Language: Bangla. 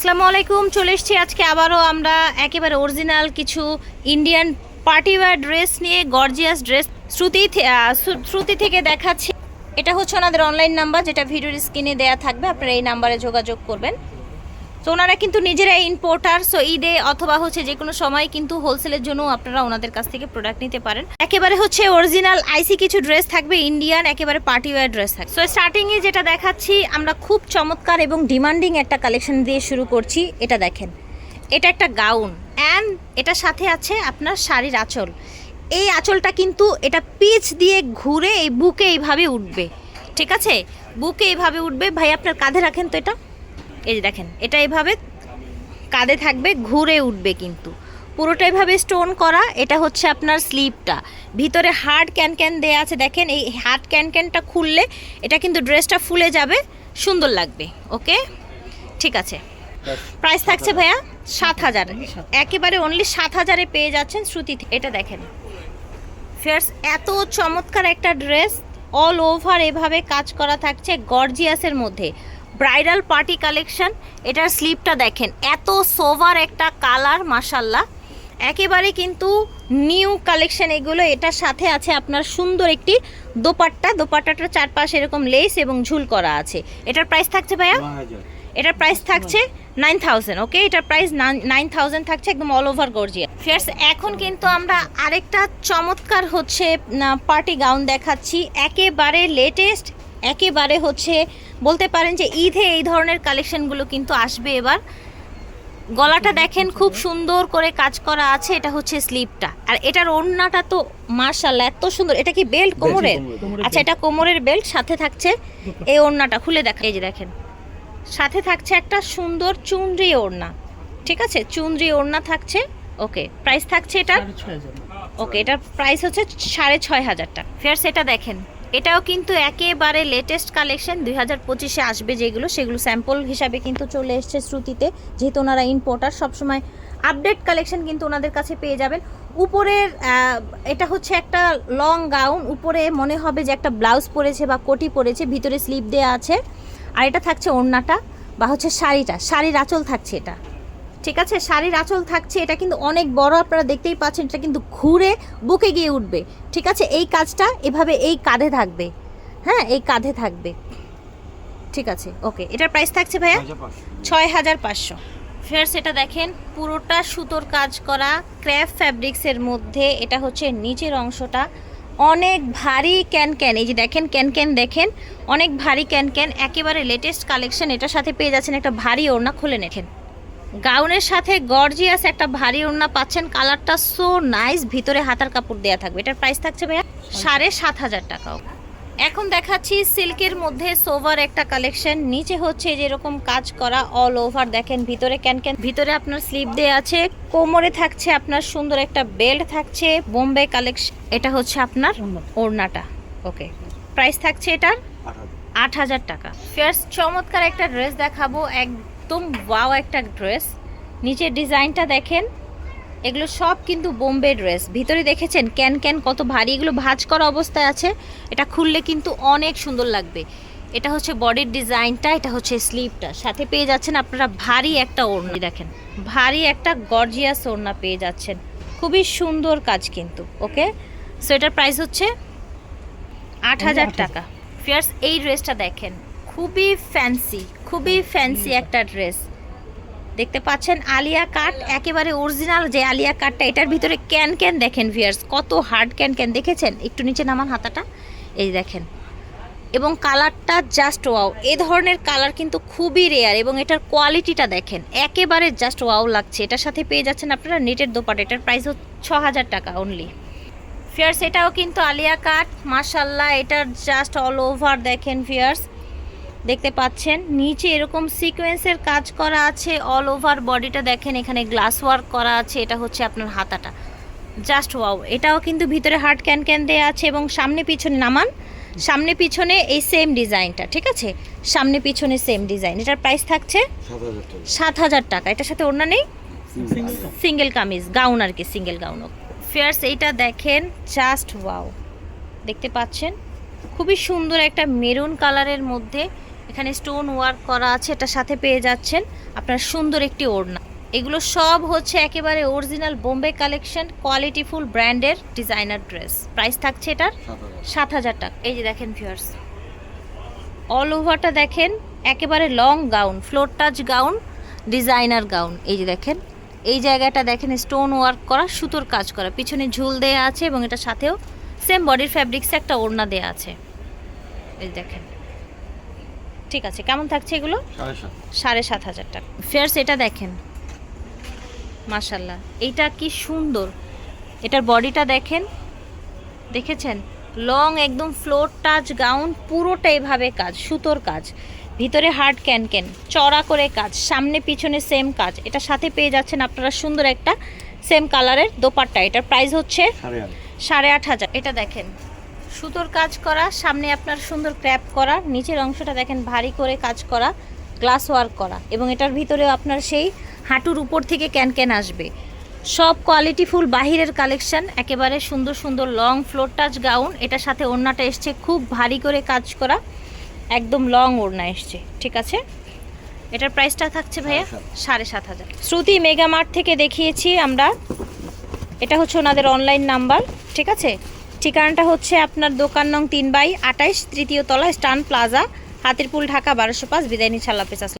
আসসালামু আলাইকুম, চলে এসেছি আজকে আবারও আমরা একেবারে অরিজিনাল কিছু ইন্ডিয়ান পার্টিওয়ার ড্রেস নিয়ে গর্জিয়াস ড্রেস শ্রুতি শ্রুতি থেকে দেখাচ্ছি। এটা হচ্ছে ওনাদের অনলাইন নাম্বার যেটা ভিডিওর স্ক্রিনে দেয়া থাকবে, আপনারা এই নাম্বারে যোগাযোগ করবেন। তো ওনারা কিন্তু নিজেরাই ইম্পোর্টার সো ঈদে অথবা হচ্ছে যে কোনো সময় কিন্তু হোলসেলের জন্য আপনারা ওনাদের কাছ থেকে প্রোডাক্ট নিতে পারেন। একেবারে হচ্ছে অরিজিনাল আইসি কিছু ড্রেস থাকবে ইন্ডিয়ান একেবারে পার্টি ওয়্যার ড্রেস থাকবে। সো স্টার্টিংয়ে যেটা দেখাচ্ছি, আমরা খুব চমৎকার এবং ডিমান্ডিং একটা কালেকশন দিয়ে শুরু করছি, এটা দেখেন। এটা একটা গাউন অ্যান্ড এটার সাথে আছে আপনার শাড়ির আঁচল। এই আঁচলটা কিন্তু এটা পিচ দিয়ে ঘুরে এই বুকে এইভাবে উঠবে। ঠিক আছে? বুকে এইভাবে উঠবে। ভাই, আপনার কাঁধে রাখেন তো এটা। এই যে দেখেন, এটা এভাবে কাঁধে থাকবে, ঘুরে উঠবে কিন্তু। পুরোটা এভাবে স্টোন করা, এটা হচ্ছে আপনার স্লিপটা। ভিতরে হার্ড ক্যান ক্যান দেয়া আছে, দেখেন, এই হার্ড ক্যান ক্যানটা খুললে এটা কিন্তু ড্রেসটা ফুলে যাবে, সুন্দর লাগবে, ওকে? ঠিক আছে। প্রাইস থাকছে ভাইয়া সাত হাজার। একেবারে অনলি সাত হাজারে পেয়ে যাচ্ছেন শ্রুতি এটা দেখেন। ফেয়ার্স এত চমৎকার একটা ড্রেস অল ওভার এভাবে কাজ করা থাকছে গর্জিয়াসের মধ্যে। ব্রাইডাল পার্টি কালেকশন এটার স্লিপটা দেখেন এত সোভার একটা কালার মাসাল্লাহ একেবারে কিন্তু নিউ কালেকশন এগুলো এটার সাথে আছে আপনার সুন্দর একটি দোপাট্টা দোপাট্টাটার চারপাশে এরকম লেস এবং ঝুল করা আছে। এটার প্রাইস থাকছে ভাইয়া? এটার প্রাইস থাকছে নাইন থাউজেন্ড ওকে এটার প্রাইস নাইন থাউজেন্ড থাকছে একদম অল ওভার গর্জিয়া ফিয়ার্স এখন কিন্তু আমরা আরেকটা চমৎকার হচ্ছে পার্টি গাউন দেখাচ্ছি। একেবারে লেটেস্ট একেবারে হচ্ছে বলতে পারেন যে ঈদে এই ধরনের কালেকশনগুলো কিন্তু আসবে এবার। গলাটা দেখেন খুব সুন্দর করে কাজ করা আছে এটা হচ্ছে স্লিপটা আর এটার ওড়নাটা তো মার্শাল্লাহ এত সুন্দর। এটা কি বেল্ট কোমরের? আচ্ছা এটা কোমরের বেল্ট সাথে থাকছে এই ওড়নাটা। খুলে দেখা এই যে দেখেন। সাথে থাকছে একটা সুন্দর চুনরি ওড়না। ঠিক আছে? চুনরি ওড়না থাকছে ওকে। প্রাইস থাকছে এটার? ওকে এটার প্রাইস হচ্ছে সাড়ে ছয় হাজার টাকা। ফের সেটা দেখেন। এটাও কিন্তু একেবারে লেটেস্ট কালেকশন দুই হাজার পঁচিশে আসবে যেগুলো, সেগুলো স্যাম্পল হিসাবে কিন্তু চলে এসছে শ্রুতিতে, যেহেতু ওনারা ইম্পোর্টার সবসময় আপডেট কালেকশন কিন্তু ওনাদের কাছে পেয়ে যাবেন। উপরের এটা হচ্ছে একটা লং গাউন উপরে মনে হবে যে একটা ব্লাউজ পরেছে বা কোটি পরেছে, ভিতরে স্লিপ দেওয়া আছে, আর এটা থাকছে ওড়নাটা, বা হচ্ছে শাড়িটা, শাড়ির আঁচল থাকছে এটা। ঠিক আছে? শাড়ির আঁচল থাকছে এটা কিন্তু অনেক বড় আপনারা দেখতেই পাচ্ছেন এটা কিন্তু ঘুরে বুকে গিয়ে উঠবে। ঠিক আছে? এই কাজটা এভাবে এই কাঁধে থাকবে। হ্যাঁ এই কাঁধে থাকবে। ঠিক আছে ওকে। এটার প্রাইস থাকছে ভাইয়া? ছয় হাজার পাঁচশো। ফের এটা দেখেন পুরোটা সুতোর কাজ করা ক্র্যাফ ফ্যাব্রিক্সের মধ্যে এটা হচ্ছে নিচের অংশটা। অনেক ভারী ক্যান ক্যান এই যে দেখেন ক্যান ক্যান দেখেন অনেক ভারী ক্যান ক্যান একেবারে লেটেস্ট কালেকশন এটার সাথে পেয়ে যাচ্ছেন একটা ভারী ওড়না খুলে নেখেন। গাউনের সাথে গর্জিয়াস একটা ভারী ওড়না পাচ্ছেন। কালারটা সো নাইস ভিতরে হাতার কাপড় দেওয়া থাকবে। এটার প্রাইস থাকছে ভাইয়া সাড়ে সাত হাজার টাকাও। এখন দেখাচ্ছি সিল্কের মধ্যে সোভার একটা কালেকশন নিচে হচ্ছে যেরকম কাজ করা অল ওভার দেখেন ভিতরে ক্যান ক্যান ভিতরে আপনার স্লিপ দেওয়া আছে। কোমরে থাকছে আপনার সুন্দর একটা বেল্ট থাকছে। বোম্বে কালেকশন এটা হচ্ছে আপনার ওড়নাটা। ওকে প্রাইস থাকছে এটার আট হাজার। টাকা। ফার্স্ট চমৎকার একটা ড্রেস দেখাবো। একদম ওয়াও একটা ড্রেস। নিচের ডিজাইনটা দেখেন এগুলো সব কিন্তু বোম্বে ড্রেস। ভিতরে দেখেছেন ক্যান ক্যান কত ভারী এগুলো ভাঁজ করা অবস্থায় আছে। এটা খুললে কিন্তু অনেক সুন্দর লাগবে। এটা হচ্ছে বডির ডিজাইনটা এটা হচ্ছে স্লিভটা সাথে পেয়ে যাচ্ছেন আপনারা ভারী একটা ওড়না। দেখেন ভারী একটা গর্জিয়াস ওড়না পেয়ে যাচ্ছেন। খুবই সুন্দর কাজ কিন্তু ওকে? সো এটার প্রাইস হচ্ছে আট হাজার টাকা। ফিয়ার্স এই ড্রেসটা দেখেন। খুবই ফ্যান্সি খুবই ফ্যান্সি একটা ড্রেস দেখতে পাচ্ছেন আলিয়া কাট একেবারে অরিজিনাল যে আলিয়া কাটটা এটার ভিতরে ক্যান ক্যান দেখেন ভিয়ার্স কত হার্ড ক্যান ক্যান দেখেছেন? একটু নিচে নামান হাতাটা এই দেখেন। এবং কালারটা জাস্ট ওয়াও এ ধরনের কালার কিন্তু খুবই রেয়ার এবং এটার কোয়ালিটিটা দেখেন একেবারে জাস্ট ওয়াও লাগছে। এটার সাথে পেয়ে যাচ্ছেন আপনারা নেটের দোপাট এটার প্রাইস হচ্ছে ছ হাজার টাকা অনলি ফিয়ার্স এটাও কিন্তু আলিয়া কাট মাশাল্লাহ এটার জাস্ট অল ওভার দেখেন ফিয়ার্স দেখতে পাচ্ছেন, নিচে এরকম সিকোয়েন্সের কাজ করা আছে অল ওভার বডিটা দেখেন, এখানে গ্লাস ওয়ার্ক করা আছে, এটা হচ্ছে আপনার হাতাটা। জাস্ট ওয়াও এটাও কিন্তু ভিতরে হার্ট ক্যান ক্যান দেওয়া আছে এবং সামনে পিছনে নামান, সামনে পিছনে এই সেম ডিজাইনটা ঠিক আছে? সামনে পিছনে সেম ডিজাইন এটার প্রাইস থাকছে সাত হাজার টাকা। এটার সাথে ওড়না নেই? সিঙ্গেল কামিজ গাউন আর কি সিঙ্গেল গাউন ফেয়ার্স এইটা দেখেন জাস্ট ওয়াও দেখতে পাচ্ছেন? খুবই সুন্দর একটা মেরুন কালারের মধ্যে এখানে স্টোন ওয়ার্ক করা আছে, এটা সাথে পেয়ে যাচ্ছেন আপনার সুন্দর একটি ওড়না। এগুলো সব হচ্ছে একেবারে অরিজিনাল বোম্বে কালেকশন কোয়ালিটিফুল ব্র্যান্ডের ডিজাইনার ড্রেস প্রাইস থাকছে এটার সাত হাজার টাকা। এই যে দেখেন ভিউয়ার্স অল ওভারটা দেখেন, একেবারে long gown floor touch gown designer gown এই যে দেখেন, এই জায়গাটা দেখেন স্টোন ওয়ার্ক করা, সুতোর কাজ করা। পিছনে ঝুল দেয়া আছে এবং এটার সাথেও সেম বডির ফ্যাব্রিক্সে একটা ওড়না দেয়া আছে। এই দেখেন। ঠিক আছে কেমন থাকছে এগুলো? সাড়ে সাত। হাজার টাকা। ফেয়ার্স এটা দেখেন। মাশাল্লাহ এইটা কি সুন্দর। এটার বডিটা দেখেন। দেখেছেন? লং একদম ফ্লোর টাচ গাউন পুরোটা এভাবে কাজ সুতোর কাজ। ভিতরে হার্ড ক্যান ক্যান চড়া করে কাজ সামনে পিছনে সেম কাজ। এটা সাথে পেয়ে যাচ্ছেন আপনারা সুন্দর একটা সেম কালারের দোপাট্টা। এটার প্রাইস হচ্ছে সাড়ে আট হাজার। এটা দেখেন সুতোর কাজ করা সামনে আপনার সুন্দর ক্র্যাপ করা নিচের অংশটা দেখেন ভারী করে কাজ করা গ্লাস ওয়ার্ক করা এবং এটার ভিতরেও আপনার সেই হাঁটুর উপর থেকে ক্যান ক্যান আসবে। সব কোয়ালিটিফুল বাহিরের কালেকশন একেবারে সুন্দর সুন্দর লং ফ্লোর টাচ গাউন এটার সাথে ওড়নাটা এসছে খুব ভারী করে কাজ করা একদম লং ওড়না এসছে ঠিক আছে? এটার প্রাইসটা থাকছে ভাইয়া সাড়ে সাত। সাড়ে সাত হাজার। শ্রুতি মেগামার্ট থেকে দেখিয়েছি আমরা এটা হচ্ছে ওনাদের অনলাইন নাম্বার ঠিক আছে? ঠিকানাটা হচ্ছে আপনার দোকান নং তিন বাই আটাইশ তৃতীয় তলা স্টান প্লাজা, হাতিরপুল ঢাকা, বারোশো পাঁচ বিদায়নি হাফেজ।